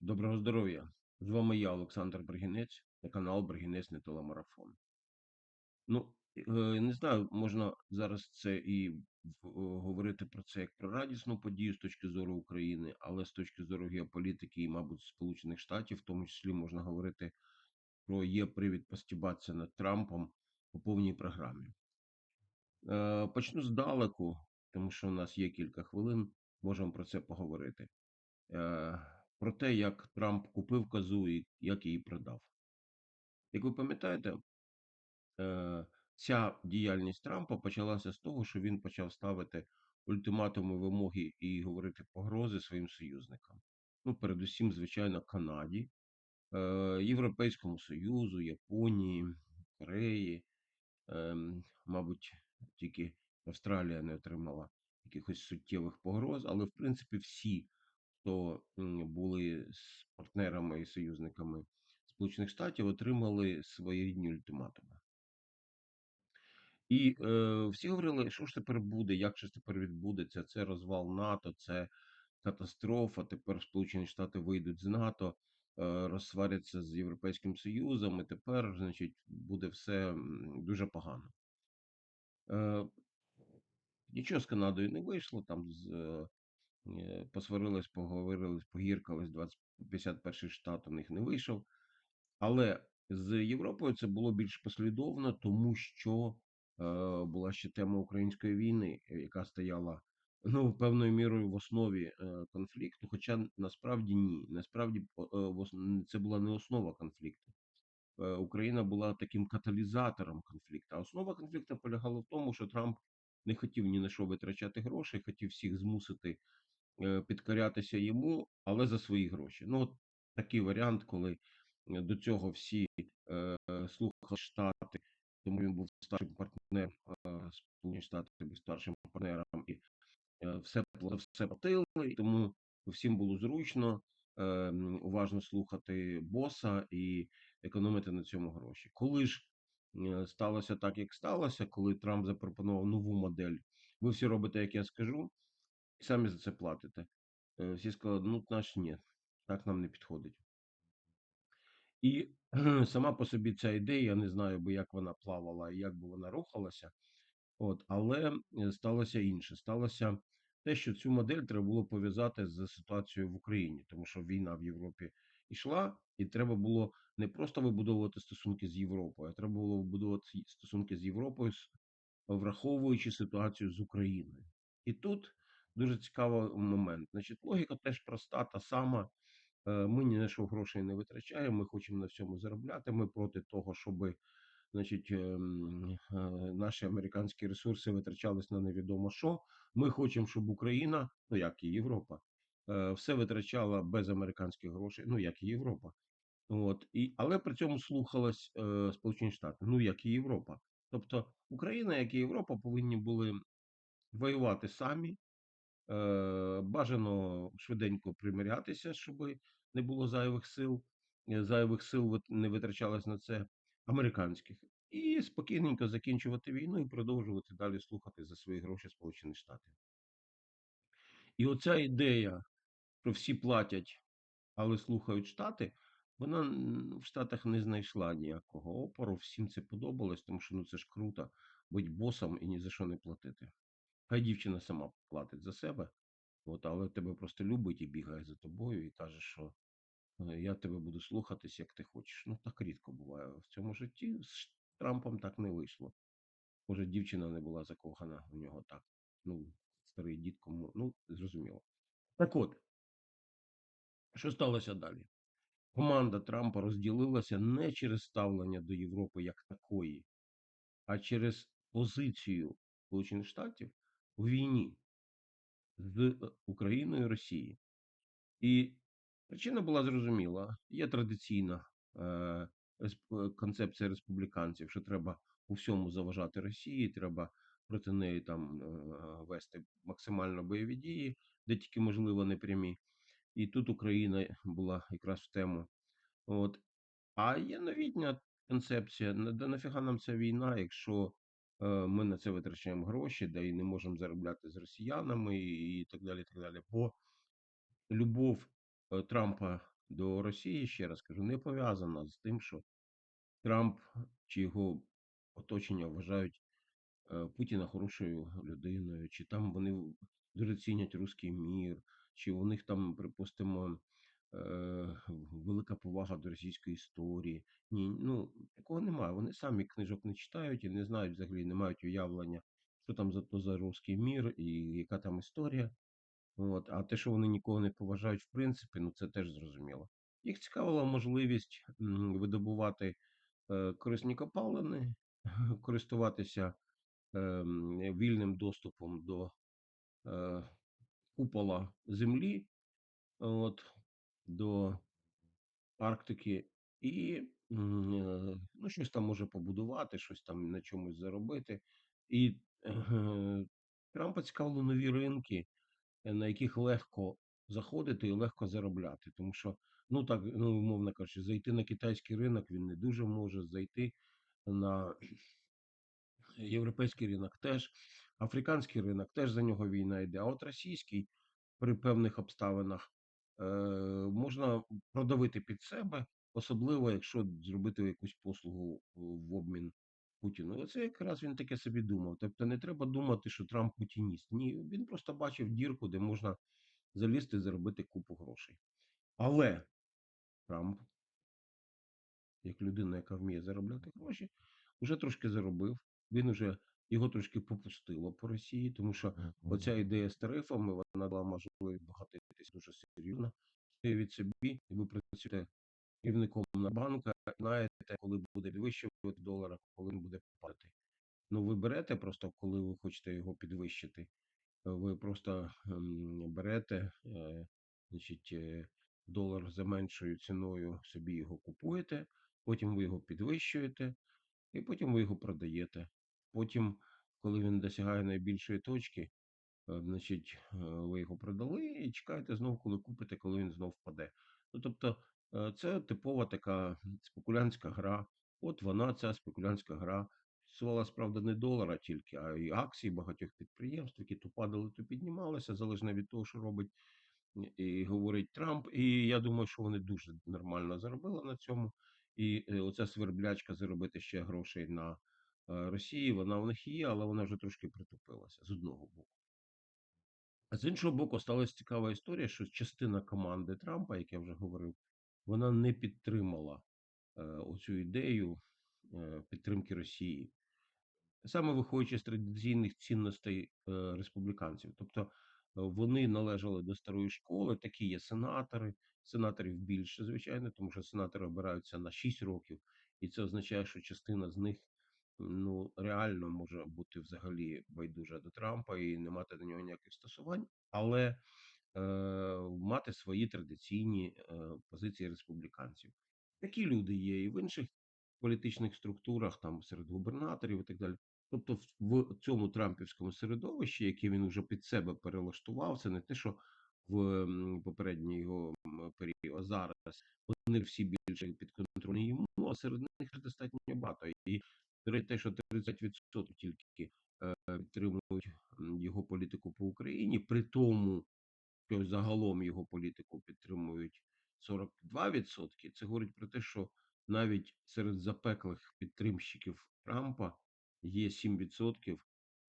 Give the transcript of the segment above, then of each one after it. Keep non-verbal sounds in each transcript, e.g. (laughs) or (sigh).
Доброго здоров'я! З вами я, Олександр Бригінець, та канал Бригінець не телемарафон. Ну, е, не знаю, можна зараз це і говорити про це як про радісну подію з точки зору України, але з точки зору геополітики і, мабуть, Сполучених Штатів, в тому числі можна говорити про є привід постібатися над Трампом по повній програмі. Е, Почну здалеку, тому що у нас є кілька хвилин, можемо про це поговорити. Про те, як Трамп купив козу і як її продав. Як ви пам'ятаєте, е, ця діяльність Трампа почалася з того, що він почав ставити ультиматуми вимоги і говорити погрози своїм союзникам. Ну, передусім, звичайно, Канаді, е, Європейському Союзу, Японії, Кореї. Ем, Мабуть, тільки Австралія не отримала якихось суттєвих погроз, але в принципі всі, хто були з партнерами і союзниками Сполучених Штатів, отримали своєрідні ультиматуми. І е, всі говорили, що ж тепер буде, як же тепер відбудеться, це розвал НАТО, це катастрофа. Тепер Сполучені Штати вийдуть з НАТО, е, розсваряться з Європейським Союзом, і тепер, значить, буде все дуже погано. Е, Нічого з Канадою не вийшло, там з, е, посварились, поговорились, погіркались, 51 штат у них не вийшов. Але з Європою це було більш послідовно, тому що е, була ще тема української війни, е, яка стояла ну, певною мірою в основі е, конфлікту. Хоча насправді ні. Насправді е, це була не основа конфлікту. Е, Україна була таким каталізатором конфлікту. А основа конфлікту полягала в тому, що Трамп не хотів ні на що витрачати гроші, хотів всіх змусити е, підкорятися йому, але за свої гроші. Ну, от такий варіант, коли е, до цього всі е, слухали Штати, тому він був старшим партнером е, Сполучені Штати був старшим партнером і е, все все платили, тому всім було зручно е, уважно слухати боса і економити на цьому гроші. Коли ж е, сталося так, як сталося, коли Трамп запропонував нову модель, ви всі робите, як я скажу, і самі за це платите. Е, Всі сказали, ну наш ні, так нам не підходить. І (clears throat) сама по собі ця ідея, я не знаю би, як вона плавала і як би вона рухалася. От, але е, сталося інше. Сталося те, що цю модель треба було пов'язати з ситуацією в Україні, тому що війна в Європі йшла, і треба було не просто вибудовувати стосунки з Європою, а треба було вибудовувати стосунки з Європою, враховуючи ситуацію з Україною. І тут дуже цікавий момент. Значить, логіка теж проста, та сама. Е, Ми ні на що грошей не витрачаємо, ми хочемо на всьому заробляти. Ми проти того, щоб значить, ем, е, наші американські ресурси витрачались на невідомо що. Ми хочемо, щоб Україна, ну як і Європа, е, все витрачала без американських грошей, ну як і Європа. От і але при цьому слухалась е, Сполучені Штати, ну як і Європа. Тобто Україна, як і Європа, повинні були воювати самі, бажано швиденько примирятися, щоб не було зайвих сил, е, зайвих сил не витрачалось на це американських, і спокійненько закінчувати війну і продовжувати далі слухати за свої гроші Сполучені Штати. І оця ідея, що всі платять, але слухають Штати, вона в Штатах не знайшла ніякого опору. Всім це подобалось, тому що ну це ж круто бути босом і ні за що не платити. Хай дівчина сама платить за себе, от, але тебе просто любить і бігає за тобою, і каже, що е, я тебе буду слухатись, як ти хочеш. Ну так рідко буває в цьому житті. З Трампом так не вийшло. Може, дівчина не була закохана в нього так. Ну, старий дід кому. Ну, зрозуміло. Так от, що сталося далі? Команда Трампа розділилася не через ставлення до Європи як такої, а через позицію Сполучених Штатів у війні з е, Україною і Росією. І причина була зрозуміла. Є традиційна е, е, концепція республіканців, що треба у всьому заважати Росії, треба проти неї там е, вести максимально бойові дії, де тільки можливо непрямі. І тут Україна була якраз в тему. От. А є новітня концепція: на- нафіга нам ця війна, якщо ми на це витрачаємо гроші, да і не можемо заробляти з росіянами, і так далі. так далі. Бо любов е, Трампа до Росії, ще раз кажу, не пов'язана з тим, що Трамп чи його оточення вважають е, Путіна хорошою людиною, чи там вони дуже цінять руський мір, чи у них там, припустимо, велика повага до російської історії. Ні, ну такого немає. Вони самі книжок не читають і не знають взагалі, не мають уявлення, що там за то за руський мір і яка там історія. От. А те, що вони нікого не поважають, в принципі, ну це теж зрозуміло. Їх цікавила можливість видобувати е, корисні копалини, (laughs) користуватися ем, вільним доступом до е, купола землі, от, до Арктики, і е, ну, щось там може побудувати, щось там на чомусь заробити. І е, Трампа цікавили нові ринки, е, на яких легко заходити і легко заробляти. Тому що, ну так, ну, умовно кажучи, зайти на китайський ринок він не дуже може зайти на європейський ринок теж, африканський ринок теж за нього війна йде. А от російський при певних обставинах можна продавити під себе, особливо якщо зробити якусь послугу в обмін Путіну. Оце якраз він таке собі думав. Тобто не треба думати, що Трамп путініст. Ні, він просто бачив дірку, де можна залізти і заробити купу грошей. Але Трамп, як людина, яка вміє заробляти гроші, вже трошки заробив. Він уже його трошки попустило по Росії, тому що оця ідея з тарифами вона дала можливість багатитись дуже серйозно. Від собі, і ви працюєте керівником на банка, знаєте, коли буде підвищувати долар, а коли він буде падати. Ну, ви берете просто, коли ви хочете його підвищити, ви просто ем, берете, е, значить, е, долар за меншою ціною собі його купуєте, потім ви його підвищуєте, і потім ви його продаєте. Потім, коли він досягає найбільшої точки, е, значить, е, ви його продали і чекаєте знову, коли купите, коли він знов впаде. Ну, тобто, е, це типова така спекулянтська гра. От вона, ця спекулянтська гра. Стосувалась, правда, не долара тільки, а й акцій багатьох підприємств, які то падали, то піднімалися, залежно від того, що робить і говорить Трамп. І я думаю, що вони дуже нормально заробили на цьому. І оця сверблячка заробити ще грошей на Росії, вона в них є, але вона вже трошки притупилася з одного боку. А з іншого боку, сталася цікава історія, що частина команди Трампа, як я вже говорив, вона не підтримала е, оцю ідею е, підтримки Росії, саме виходячи з традиційних цінностей е, республіканців. Тобто е, вони належали до старої школи, такі є сенатори, сенаторів більше, звичайно, тому що сенатори обираються на 6 років, і це означає, що частина з них ну реально може бути взагалі байдужа до Трампа і не мати до нього ніяких стосувань, але е, мати свої традиційні е, позиції республіканців. Такі люди є і в інших політичних структурах, там серед губернаторів і так далі. Тобто, в, цьому трампівському середовищі, яке він вже під себе перелаштував, це не те, що в попередній його період, а зараз вони всі більше підконтрольні йому, а серед них достатньо багато. І те, що 30% тільки е, підтримують його політику по Україні, при тому, що загалом його політику підтримують 42%, це говорить про те, що навіть серед запеклих підтримщиків Трампа є 7%,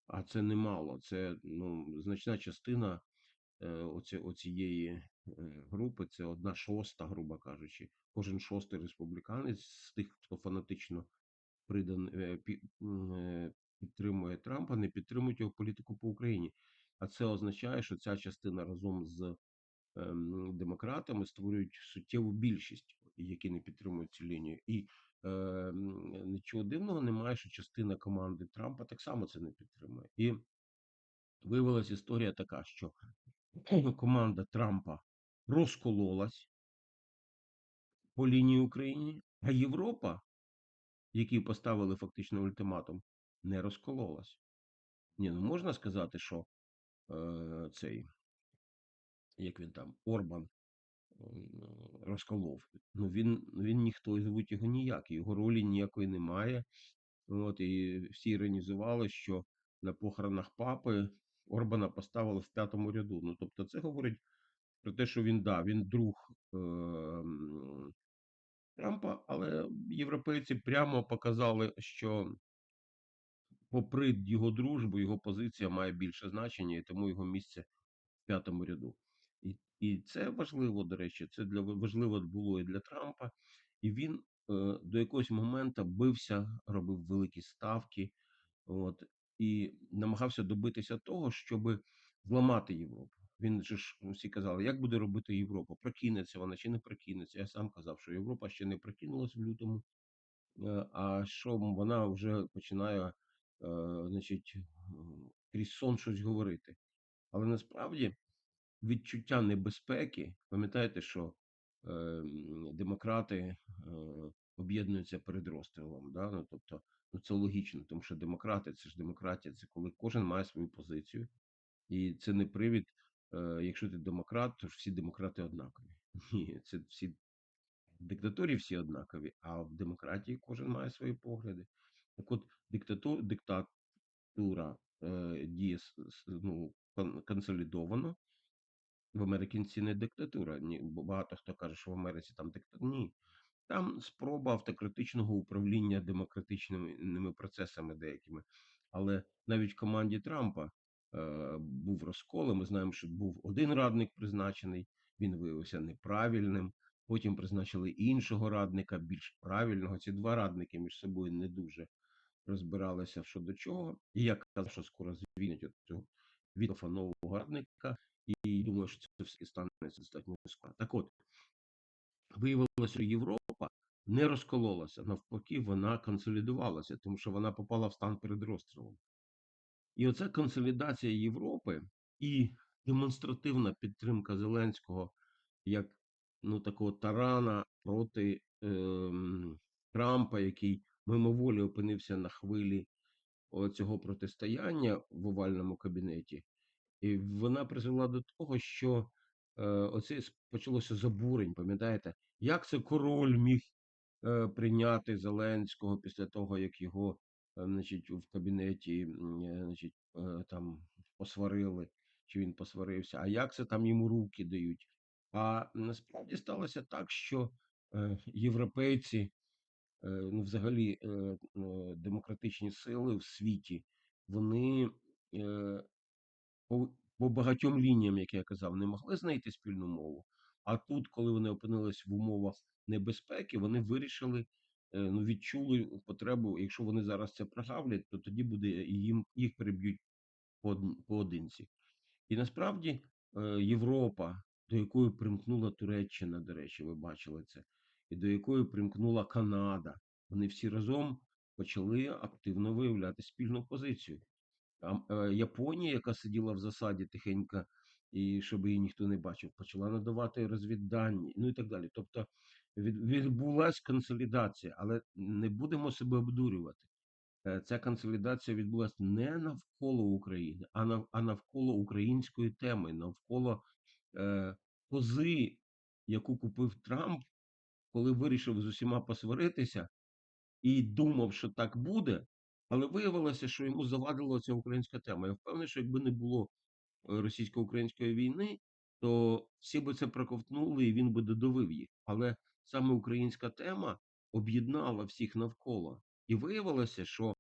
а це немало. Це ну, значна частина е, оці, оцієї е, групи, це одна шоста, грубо кажучи. Кожен шостий республіканець з тих, хто фанатично придан, е, е, підтримує Трампа, не підтримують його політику по Україні. А це означає, що ця частина разом з ем, демократами створюють суттєву більшість, які не підтримують цю лінію. І ем, нічого дивного немає, що частина команди Трампа так само це не підтримує. І виявилася історія така, що (clears throat) команда Трампа розкололась по лінії України, а Європа, які поставили фактично ультиматум, не розкололась. Ні, ну можна сказати, що е, цей, як він там, Орбан розколов. Ну він, він ніхто і звуть його ніяк, його ролі ніякої немає. От, і всі іронізували, що на похоронах папи Орбана поставили в п'ятому ряду. Ну, тобто, це говорить про те, що він да, він друг ем, Трампа, але європейці прямо показали, що попри його дружбу, його позиція має більше значення, і тому його місце в п'ятому ряду. І, і це важливо, до речі, це для важливо було і для Трампа, і він е, до якогось моменту бився, робив великі ставки, от, і намагався добитися того, щоб зламати Європу. Він же ж всі казали, як буде робити Європа? Прокинеться вона чи не прокинеться? Я сам казав, що Європа ще не прокинулась в лютому, е, а що вона вже починає, е, значить, крізь сон щось говорити. Але насправді відчуття небезпеки, пам'ятаєте, що е, демократи е, об'єднуються перед розстрілом. Да? Ну, тобто, ну це логічно, тому що демократи це ж демократія, це коли кожен має свою позицію, і це не привід. Е, Якщо ти демократ, то ж всі демократи однакові. (laughs) Ні, це всі в диктатурі всі однакові, а в демократії кожен має свої погляди. Так от диктату, диктатура е, діє ну, консолідовано, в Америці це не диктатура. Ні, багато хто каже, що в Америці там диктатура. Ні. Там спроба автократичного управління демократичними процесами деякими. Але навіть в команді Трампа був розкол. Ми знаємо, що був один радник призначений, він виявився неправильним. Потім призначили іншого радника, більш правильного. Ці два радники між собою не дуже розбиралися що до чого. І я казав, що скоро звільнять цього Вітофа нового радника, і думаю, що це все станеться достатньо скоро. Так от, виявилося, що Європа не розкололася, навпаки, вона консолідувалася, тому що вона попала в стан перед розстрілом. І оця консолідація Європи і демонстративна підтримка Зеленського як ну, такого тарана проти ем, Трампа, який мимоволі опинився на хвилі цього протистояння в овальному кабінеті, і вона призвела до того, що е, оце почалося з обурень, пам'ятаєте, як це король міг е, прийняти Зеленського після того, як його е, значить, в кабінеті е, значить, е, там посварили, чи він посварився, а як це там йому руки дають? А насправді сталося так, що європейці, ну взагалі демократичні сили в світі, вони. по, багатьом лініям, як я казав, не могли знайти спільну мову. А тут, коли вони опинились в умовах небезпеки, вони вирішили, ну відчули потребу. Якщо вони зараз це прогавлять, то тоді буде їм їх переб'ють поодинці. І насправді е, Європа, до якої примкнула Туреччина, до речі, ви бачили це, і до якої примкнула Канада, вони всі разом почали активно виявляти спільну позицію. А, е, Японія, яка сиділа в засаді тихенько, і щоб її ніхто не бачив, почала надавати розвіддані, ну і так далі. Тобто відбулася консолідація, але не будемо себе обдурювати. Е, Ця консолідація відбулася не навколо України, а нав, а навколо української теми, навколо е, кози, яку купив Трамп, коли вирішив з усіма посваритися і думав, що так буде, але виявилося, що йому завадила ця українська тема. Я впевнений, що якби не було е, російсько-української війни, то всі би це проковтнули і він би додавив їх. Але саме українська тема об'єднала всіх навколо. І виявилося, що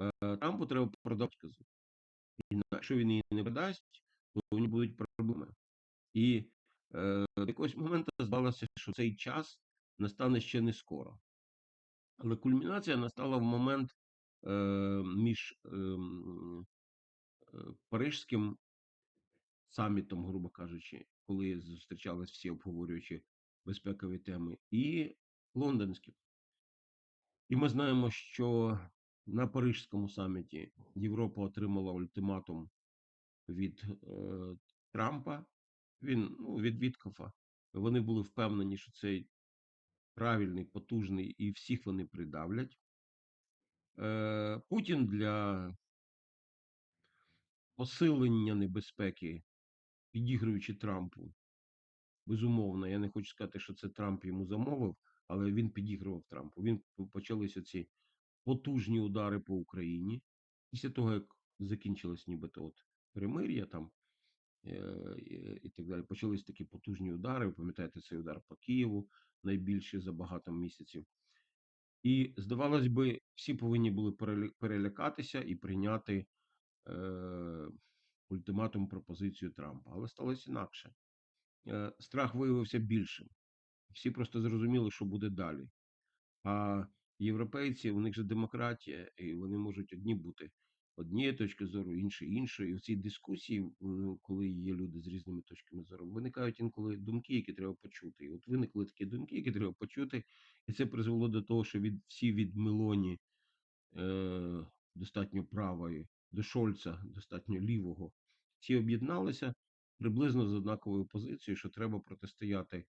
е, Трампу треба продати казу. Якщо він її не продасть, то у нього будуть проблеми. І е, до якогось моменту здалося, що цей час настане ще не скоро. Але кульмінація настала в момент е, між ем, е, Парижським самітом, грубо кажучи, коли зустрічались всі обговорюючи безпекові теми, і лондонським. І ми знаємо, що на Парижському саміті Європа отримала ультиматум від е, Трампа, він ну, від Віткофа. Вони були впевнені, що цей правильний, потужний, і всіх вони придавлять. Е, Путін для посилення небезпеки, підігруючи Трампу, безумовно, я не хочу сказати, що це Трамп йому замовив, але він підігрував Трампу. Він почалися ці потужні удари по Україні після того, як закінчилось нібито от перемир'я там е, і так далі. Почались такі потужні удари. Ви пам'ятаєте цей удар по Києву, найбільший за багато місяців. І, здавалось би, всі повинні були перелякатися і прийняти е, ультиматум пропозицію Трампа. Але сталося інакше. Е, страх виявився більшим. Всі просто зрозуміли, що буде далі. А європейці, у них же демократія, і вони можуть одні бути однієї точки зору, інші іншої. І в цій дискусії, ну, коли є люди з різними точками зору, виникають інколи думки, які треба почути. І от виникли такі думки, які треба почути, і це призвело до того, що від всі від Мелоні е, достатньо правої, до Шольца, достатньо лівого, всі об'єдналися приблизно з однаковою позицією, що треба протистояти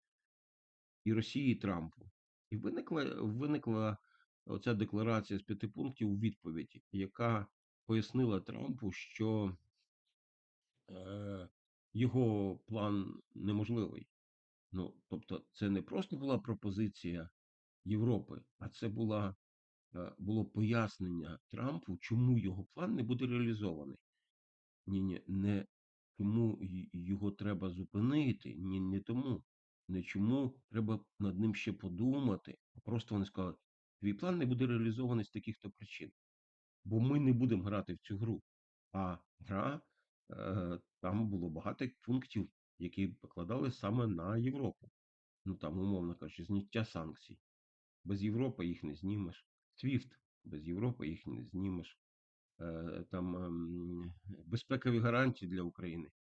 і Росії, і Трампу. І виникла виникла оця декларація з п'яти пунктів у відповіді, яка пояснила Трампу, що е, його план неможливий. Ну, тобто, це не просто була пропозиція Європи, а це була, е, було пояснення Трампу, чому його план не буде реалізований. Ні, ні, не тому його треба зупинити, ні, не тому, не чому треба над ним ще подумати. Просто вони сказали, твій план не буде реалізований з таких-то причин, бо ми не будемо грати в цю гру. А гра е, там було багато пунктів, які покладали саме на Європу. Ну там, умовно кажучи, зняття санкцій. Без Європи їх не знімеш. Свіфт, без Європи їх не знімеш. Е, там ем, безпекові гарантії для України,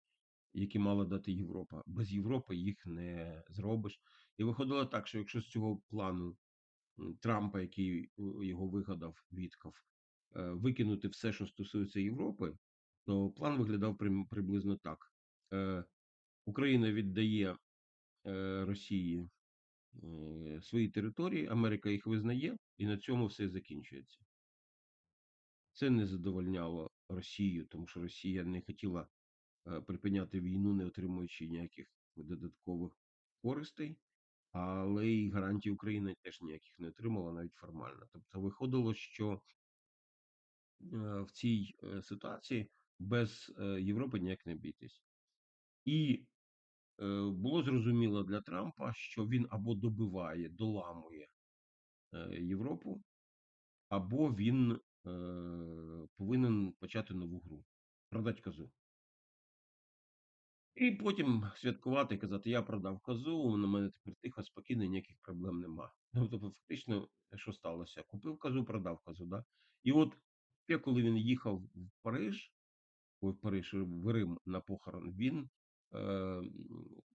які мала дати Європа. Без Європи їх не зробиш. І виходило так, що якщо з цього плану Трампа, який його вигадав, Вітков, е, викинути все, що стосується Європи, то план виглядав приблизно так: Е, Україна віддає Росії свої території, Америка їх визнає, і на цьому все закінчується. Це не задовольняло Росію, тому що Росія не хотіла е, припиняти війну, не отримуючи ніяких додаткових користей, але і гарантій України теж ніяких не отримала, навіть формально. Тобто виходило, що е, в цій е, ситуації без е, Європи ніяк не обійтись. І було зрозуміло для Трампа, що він або добиває, доламує Європу, або він повинен почати нову гру, продати козу. І потім святкувати і казати: я продав козу, на мене тепер тихо, спокійно, ніяких проблем нема. Ну, тобто, фактично, що сталося? Купив козу, продав козу, да? І от ще коли він їхав в Париж, ой, в Париж, в Рим на похорон, він е,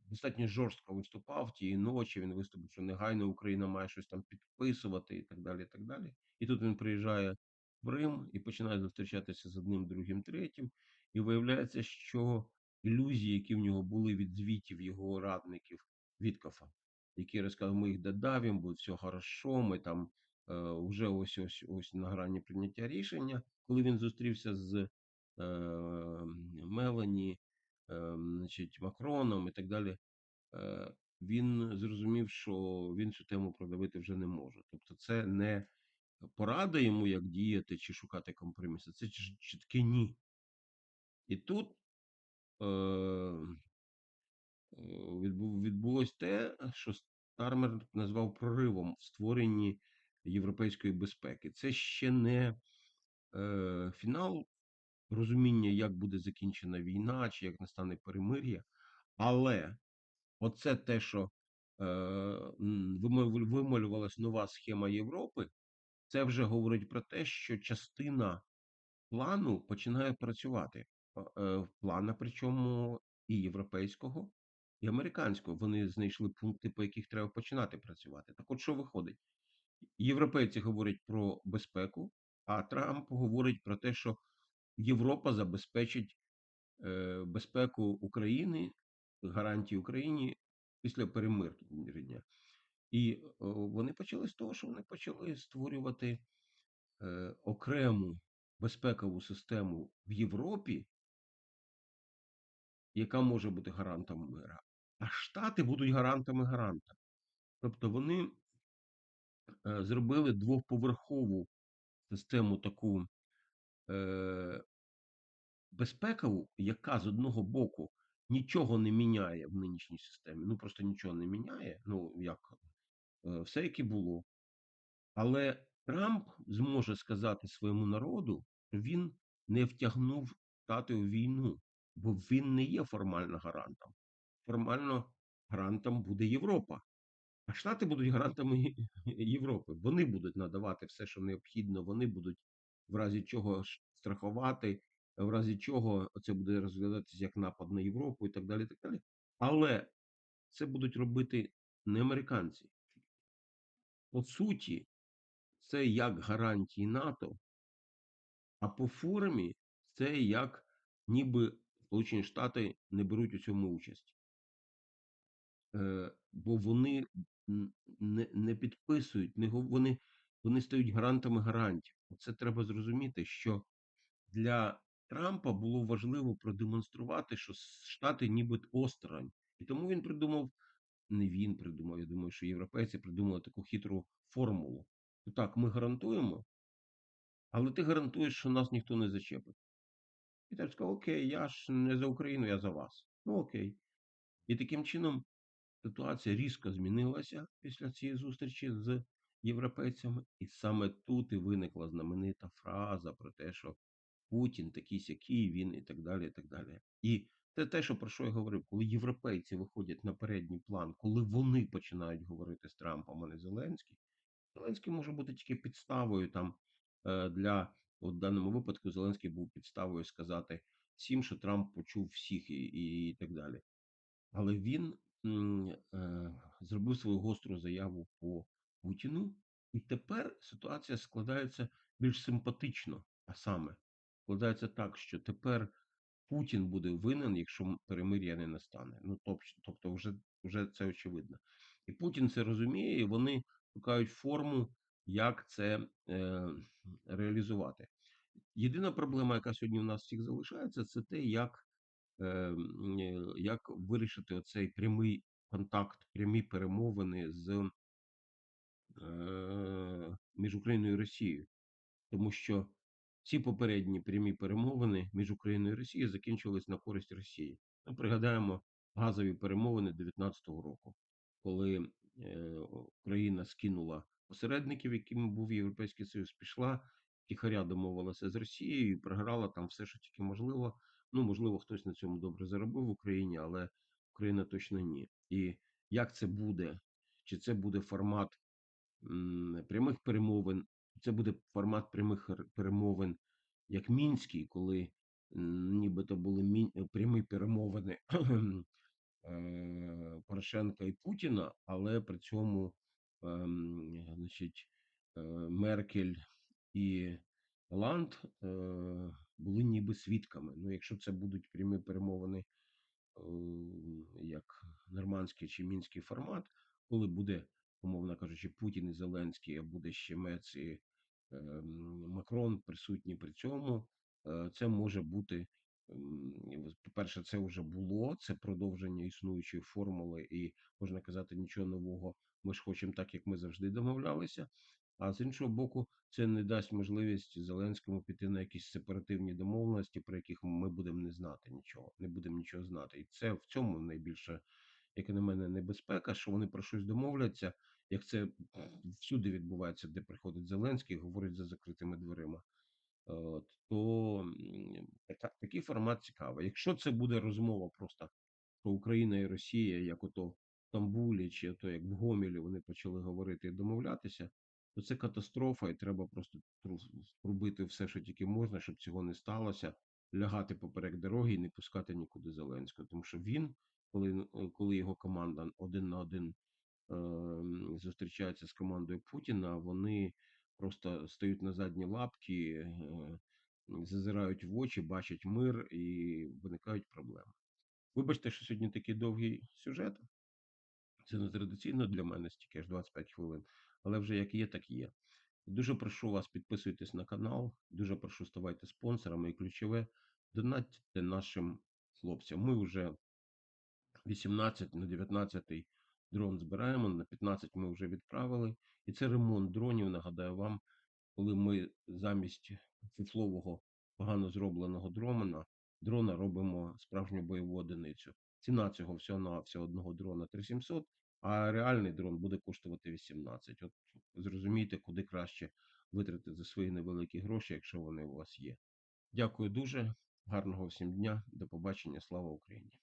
достатньо жорстко виступав тієї ночі. Він виступив, що негайно Україна має щось там підписувати і так далі. І так далі. І тут він приїжджає в Рим і починає зустрічатися з одним, другим, третім. І виявляється, що ілюзії, які в нього були від звітів його радників Віткофа, які розказали, ми їх додавимо, буде все хорошо, ми там е, вже ось ось ось на грані прийняття рішення, коли він зустрівся з е, Мелані, е, значить, Макроном і так далі, е, він зрозумів, що він цю тему продавити вже не може. Тобто, це не порада йому, як діяти чи шукати компроміси, це чіт- чітке ні. І тут е, відбулось те, що Стармер назвав проривом в створенні європейської безпеки. Це ще не е, фінал розуміння, як буде закінчена війна, чи як настане перемир'я, але оце те, що е, м, вималю- вималювалась нова схема Європи, це вже говорить про те, що частина плану починає працювати. Е, Плана, причому і європейського, і американського. Вони знайшли пункти, по яких треба починати працювати. Так от що виходить? Європейці говорять про безпеку, а Трамп говорить про те, що Європа забезпечить е, безпеку України, гарантії Україні після перемир'я. І вони почали з того, що вони почали створювати е, окрему безпекову систему в Європі, яка може бути гарантом мира. А Штати будуть гарантами гаранта. Тобто вони е, зробили двоповерхову систему таку е, безпекову, яка з одного боку нічого не міняє в нинішній системі. Ну просто нічого не міняє. Ну як е, все, як і було. Але Трамп зможе сказати своєму народу, що він не втягнув Штати у війну, бо він не є формально гарантом. Формально гарантом буде Європа. А Штати будуть гарантами Європи. Вони будуть надавати все, що необхідно. Вони будуть в разі чого страхувати, в разі чого це буде розглядатися як напад на Європу і так далі. і так далі. Але це будуть робити не американці. По суті, це як гарантії НАТО, а по формі це як ніби Сполучені Штати не беруть у цьому участь. Е, бо вони не, не підписують, не, вони, вони стають гарантами гарантів. Це треба зрозуміти, що для Трампа було важливо продемонструвати, що Штати ніби осторонь. І тому він придумав, не він придумав, я думаю, що європейці придумали таку хитру формулу. Ну Так, ми гарантуємо, але ти гарантуєш, що нас ніхто не зачепить. І так сказав, окей, я ж не за Україну, я за вас. Ну окей. І таким чином ситуація різко змінилася після цієї зустрічі з європейцями, і саме тут і виникла знаменита фраза про те, що Путін такий сякий, він і так далі. І так далі. І це те, що про що я говорив, коли європейці виходять на передній план, коли вони починають говорити з Трампом, а не Зеленський, Зеленський може бути тільки підставою там е, для от в даному випадку Зеленський був підставою сказати всім, що Трамп почув всіх і, і, і так далі. Але він е, зробив свою гостру заяву по Путіну, і тепер ситуація складається більш симпатично. А саме складається так, що тепер Путін буде винен, якщо перемир'я не настане. Ну тобто, вже, вже це очевидно. І Путін це розуміє, і вони шукають форму, як це е, реалізувати. Єдина проблема, яка сьогодні у нас всіх залишається, це те, як е, е, як вирішити оцей прямий контакт, прямі перемовини з е, між Україною і Росією, тому що всі попередні прямі перемовини між Україною і Росією закінчились на користь Росії. Ми пригадаємо газові перемовини 19-го року, коли е, Україна скинула посередників, якими був Європейський Союз, пішла тихаря домовилася з Росією і програла там все, що тільки можливо. Ну, можливо, хтось на цьому добре заробив в Україні, але Україна точно ні. І як це буде? Чи це буде формат прямих перемовин? Це буде формат прямих перемовин, як мінський, коли нібито були мін... прямі перемовини (clears throat) е, Порошенка і Путіна, але при цьому ем, значить, е, Меркель і Ланд е, були ніби свідками. Ну, якщо це будуть прямі перемовини, е, як нормандський чи мінський формат, коли буде, умовно кажучи, Путін і Зеленський, а буде ще Мец і Макрон присутні при цьому, е, це може бути. По-перше, це вже було, це продовження існуючої формули, і можна казати, нічого нового. Ми ж хочемо так, як ми завжди домовлялися. А з іншого боку, це не дасть можливість Зеленському піти на якісь сепаративні домовленості, про яких ми будемо не знати нічого, не будемо нічого знати. І це в цьому найбільше, як на мене, небезпека, що вони про щось домовляться, як це всюди відбувається, де приходить Зеленський, говорить за закритими дверима. От, то м, така- такий формат цікавий. Якщо це буде розмова просто про Україна і Росія, як ото в Стамбулі, чи то як в Гомелі вони почали говорити і домовлятися, то це катастрофа, і треба просто робити все, що тільки можна, щоб цього не сталося, лягати поперек дороги і не пускати нікуди Зеленського. Тому що він, коли, е, коли його команда один на один ем, зустрічається з командою Путіна, вони просто стають на задні лапки, е, зазирають в очі, бачать мир і виникають проблеми. Вибачте, що сьогодні такий довгий сюжет. Це не традиційно для мене, стільки аж 25 хвилин, але вже як є, так є. Дуже прошу вас, підписуйтесь на канал, дуже прошу ставайте спонсорами і ключове, донатьте нашим хлопцям. Ми вже 18 на 19 дрон збираємо, на 15 ми вже відправили. І це ремонт дронів, нагадаю вам, коли ми замість фіфлового погано зробленого дрона дрона робимо справжню бойову одиницю. Ціна цього всього-навсього одного дрона 3700, а реальний дрон буде коштувати 18. От зрозумійте, куди краще витратити свої невеликі гроші, якщо вони у вас є. Дякую дуже. Гарного всім дня. До побачення. Слава Україні!